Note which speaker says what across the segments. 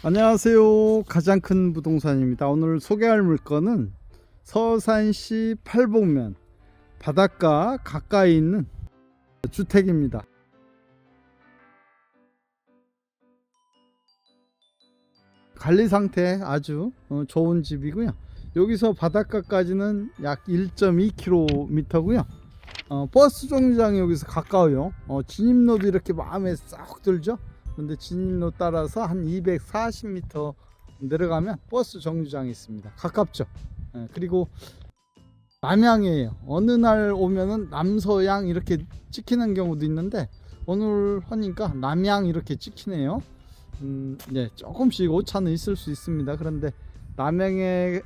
Speaker 1: 안녕하세요. 가장 큰 부동산입니다. 오늘 소개할 물건은 서산시 팔복면 바닷가 가까이 있는 주택입니다. 관리 상태 아주 어, 좋은 집이고요. 여기서 바닷가까지는 약 1.2km고요. 어, 버스 정류장이 여기서 가까워요. 어, 진입로도 이렇게 마음에 싹 들죠. 근데 진입로 따라서 한 240m 내려가면 버스 정류장이 있습니다. 가깝죠. 예, 그리고 남향이에요. 어느 날 오면은 남서양 이렇게 찍히는 경우도 있는데 오늘 하니까 남양 이렇게 찍히네요. 음, 네, 조금씩 오차는 있을 수 있습니다. 그런데 남양에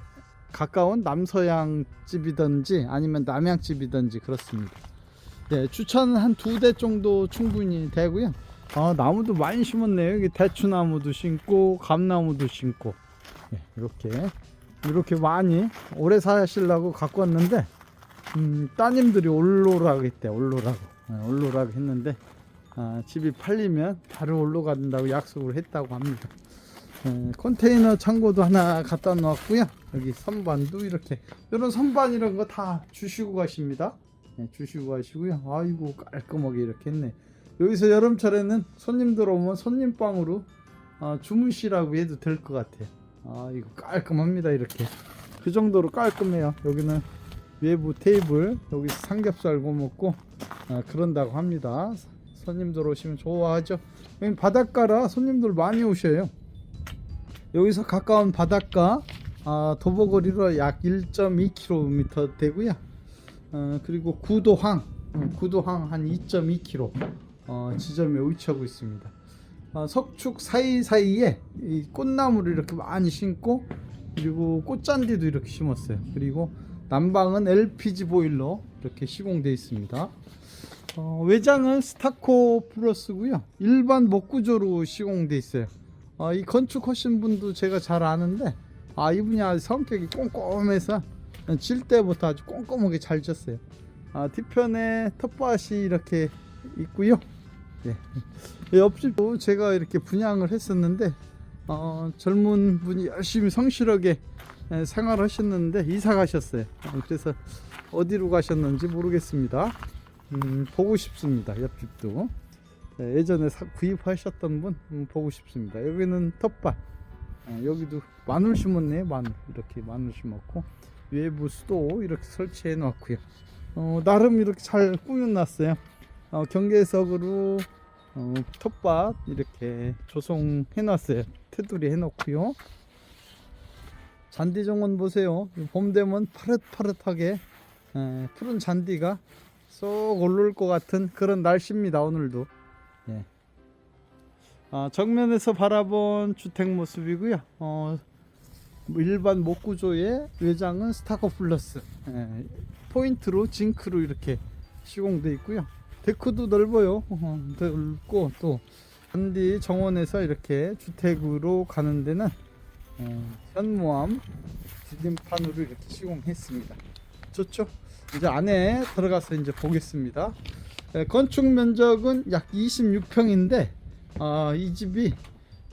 Speaker 1: 가까운 남서양 집이든지 아니면 남양 집이든지 그렇습니다. 네, 주차는 한두 대 정도 충분히 되고요. 아, 나무도 많이 심었네요. 여기 대추나무도 심고 감나무도 심고 네, 이렇게 이렇게 많이 오래 사시려고 갖고 왔는데 음, 따님들이 올로라고 했대 올로라고 네, 올로라고 했는데 아, 집이 팔리면 바로 올라간다고 약속을 했다고 합니다. 에, 컨테이너 창고도 하나 갖다 놓았고요. 여기 선반도 이렇게 이런 선반 이런 거 다 주시고 가십니다. 예, 주시고 가시고요. 아이고 깔끔하게 이렇게 했네. 여기서 여름철에는 손님들 오면 손님방으로 아, 주무시라고 해도 될 것 같아요. 아 이거 깔끔합니다 이렇게 그 정도로 깔끔해요. 여기는 외부 테이블 여기서 삼겹살 구워 먹고 아, 그런다고 합니다. 손님들 오시면 좋아하죠. 여기 바닷가라 손님들 많이 오셔요. 여기서 가까운 바닷가 아, 도보거리로 약 1.2km 되고요. 어, 그리고 구도항, 음, 구도항 한 2.2km 어, 지점에 위치하고 있습니다. 어, 석축 사이사이에 이 꽃나무를 이렇게 많이 심고 그리고 꽃잔디도 이렇게 심었어요. 그리고 난방은 LPG 보일러 이렇게 시공되어 있습니다. 어, 외장은 스타코 플러스고요. 일반 목구조로 시공돼 있어요. 어, 이 건축하신 분도 제가 잘 아는데 아 이분이 아주 성격이 꼼꼼해서 질 때부터 아주 꼼꼼하게 잘 졌어요. 아, 뒤편에 텃밭이 이렇게 있고요. 예. 옆집도 제가 이렇게 분양을 했었는데 어, 젊은 분이 열심히 성실하게 에, 생활하셨는데 이사 가셨어요. 어, 그래서 어디로 가셨는지 모르겠습니다. 음, 보고 싶습니다. 옆집도 예, 예전에 사- 구입하셨던 분 음, 보고 싶습니다. 여기는 텃밭. 어, 여기도 마늘 심었네. 마늘 이렇게 마늘 심었고 외부 수도 이렇게 설치해 놨고요. 어, 나름 이렇게 잘 꾸며놨어요. 어, 경계석으로 어, 텃밭 이렇게 조성해 놨어요. 테두리 해 놓고요. 잔디 정원 보세요. 봄 되면 파릇파릇하게 에, 푸른 잔디가 쏙 오를 것 같은 그런 날씨입니다. 오늘도. 예. 아, 정면에서 바라본 주택 모습이고요. 어, 뭐 일반 목구조의 외장은 스타커 플러스 예, 포인트로 징크로 이렇게 시공돼 있고요. 데크도 넓어요. 어, 넓고 또 잔디 정원에서 이렇게 주택으로 가는 데는 어, 현무암 디딤판으로 이렇게 시공했습니다. 좋죠? 이제 안에 들어가서 이제 보겠습니다. 예, 건축 면적은 약 26평인데 아, 이 집이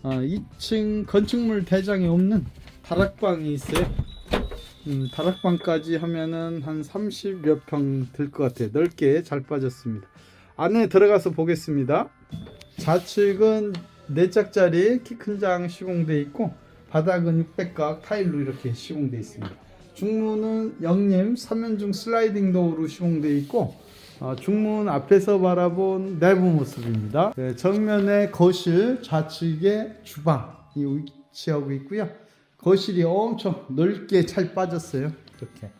Speaker 1: 아, 2층 건축물 대장이 없는 다락방이 있어요. 음, 다락방까지 하면은 한 30여 평될 것 같아요. 넓게 잘 빠졌습니다. 안에 들어가서 보겠습니다. 좌측은 4짝짜리 키 큰 장 시공돼 있고 바닥은 600각 타일로 이렇게 시공돼 있습니다. 중문은 영림 3연중 슬라이딩 도어로 시공돼 있고 어, 중문 앞에서 바라본 내부 모습입니다. 네, 정면에 거실, 좌측에 주방이 위치하고 있고요. 거실이 엄청 넓게 잘 빠졌어요. 이렇게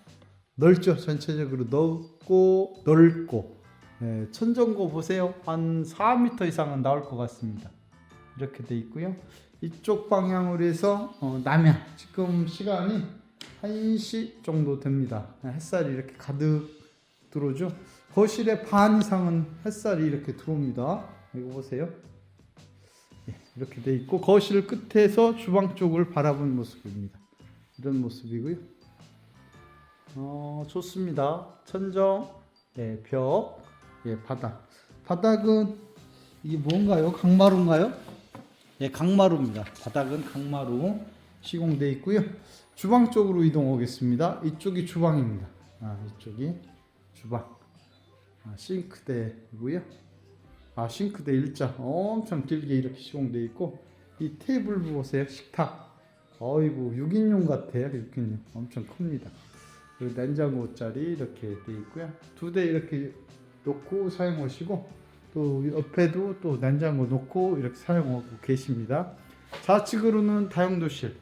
Speaker 1: 넓죠. 전체적으로 넓고 넓고 네, 천정고 보세요. 한 4m 이상은 나올 것 같습니다. 이렇게 돼 있고요. 이쪽 방향으로 해서 어, 남양 지금 시간이 1시 정도 됩니다. 햇살이 이렇게 가득 들어오죠. 거실의 반 이상은 햇살이 이렇게 들어옵니다. 이거 보세요. 예, 이렇게 돼 있고 거실 끝에서 주방 쪽을 바라본 모습입니다. 이런 모습이고요. 어, 좋습니다. 천정, 예, 벽, 예, 바닥. 바닥은 이게 뭔가요? 강마루인가요? 예, 강마루입니다. 바닥은 강마루 시공돼 있고요. 주방 쪽으로 이동하겠습니다. 이쪽이 주방입니다. 아, 이쪽이 주방. 아, 싱크대이고요. 아, 싱크대 일자 엄청 길게 이렇게 시공돼 있고 이 테이블 보세요. 식탁. 어이구 6인용 같아요. 6인용. 엄청 큽니다. 그리고 냉장고 자리 이렇게 돼 있고요. 두 대 이렇게 놓고 사용하시고 또 옆에도 또 냉장고 놓고 이렇게 사용하고 계십니다. 좌측으로는 다용도실.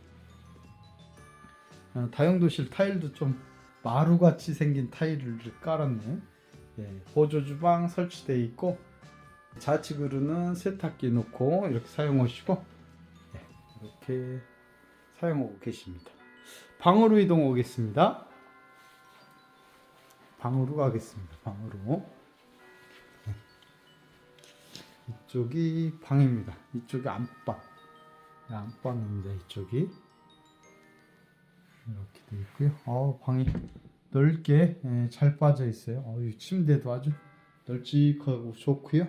Speaker 1: 어, 다용도실 타일도 좀 마루같이 생긴 타일을 깔았네. 예, 보조 주방 설치되어 있고 좌측으로는 세탁기 놓고 이렇게 사용하시고 예, 이렇게 사용하고 계십니다. 방으로 이동하겠습니다. 방으로 가겠습니다. 방으로. 이쪽이 방입니다. 이쪽이 안방. 네, 안방입니다. 이쪽이 이렇게 되어 있고요. 어, 방이 넓게 예, 잘 빠져 있어요. 어, 이 침대도 아주 널찍하고 좋고요.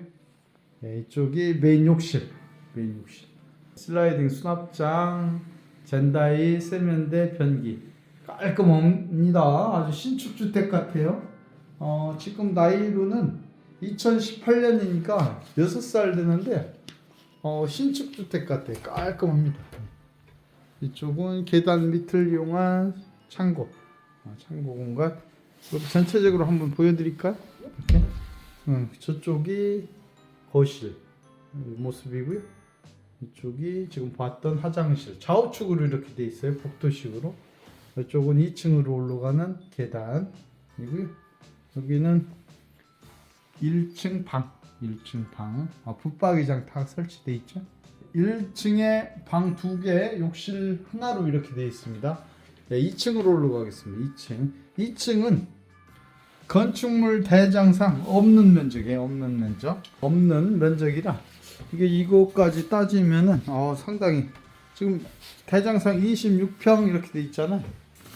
Speaker 1: 예, 이쪽이 메인 욕실. 메인 욕실. 슬라이딩 수납장, 젠다이, 세면대, 변기. 깔끔합니다. 아주 신축 주택 같아요. 어, 지금 나이로는 2018년이니까 6살 되는데 어, 신축 주택 같아요. 깔끔합니다. 이쪽은 계단 밑을 이용한 창고. 어, 창고 공간. 전체적으로 한번 보여드릴까요? 이렇게. 음, 저쪽이 거실 이 모습이고요. 이쪽이 지금 봤던 화장실. 좌우측으로 이렇게 돼 있어요. 복도식으로. 이쪽은 2층으로 올라가는 계단이고요. 여기는 1층 방, 1층 방, 아, 붙박이장 다 설치돼 있죠. 1층에 방 두 개, 욕실 하나로 이렇게 되어 있습니다. 네, 2층으로 올라가겠습니다. 2층. 2층은 건축물 대장상 없는 면적이에요. 없는 면적. 없는 면적이라 이게 이거까지 따지면은 어, 상당히 지금 대장상 26평 이렇게 돼 있잖아요.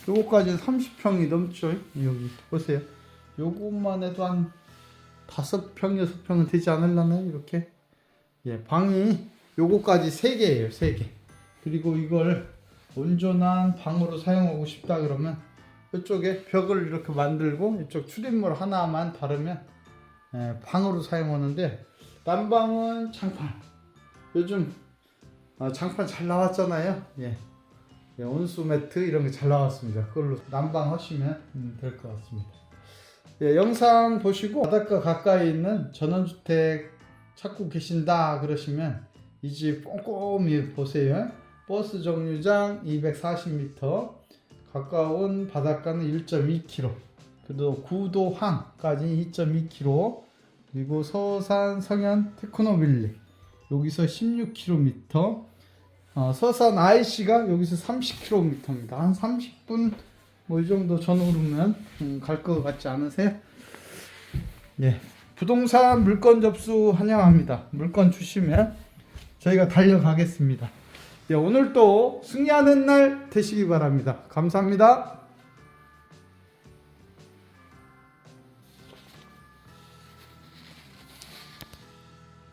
Speaker 1: 요거까지 30평이 넘죠. 여기 보세요. 요것만 해도 한 다섯 평 여섯 평은 되지 않을라나요? 이렇게 예 방이 요거까지 세 개예요 세 개. 그리고 이걸 온전한 방으로 사용하고 싶다 그러면 이쪽에 벽을 이렇게 만들고 이쪽 출입물 하나만 다르면 예, 방으로 사용하는데 난방은 장판. 요즘 아, 장판 잘 나왔잖아요. 예. 예, 온수 매트 이런 게 잘 나왔습니다. 그걸로 난방 하시면 음, 될것 같습니다. 예, 영상 보시고 바닷가 가까이 있는 전원주택 찾고 계신다 그러시면 이 집 꼼꼼히 보세요. 버스 정류장 240m, 가까운 바닷가는 1.2km, 그리고 구도항까지 2.2km, 그리고 서산 성현 테크노빌리 여기서 16km, 어, 서산 IC가 여기서 30km입니다. 한 30분 뭐 이 정도 전후로면 음, 갈것 같지 않으세요? 예. 부동산 물건 접수 환영합니다. 물건 주시면 저희가 달려가겠습니다. 예, 오늘 또 승리하는 날 되시기 바랍니다. 감사합니다.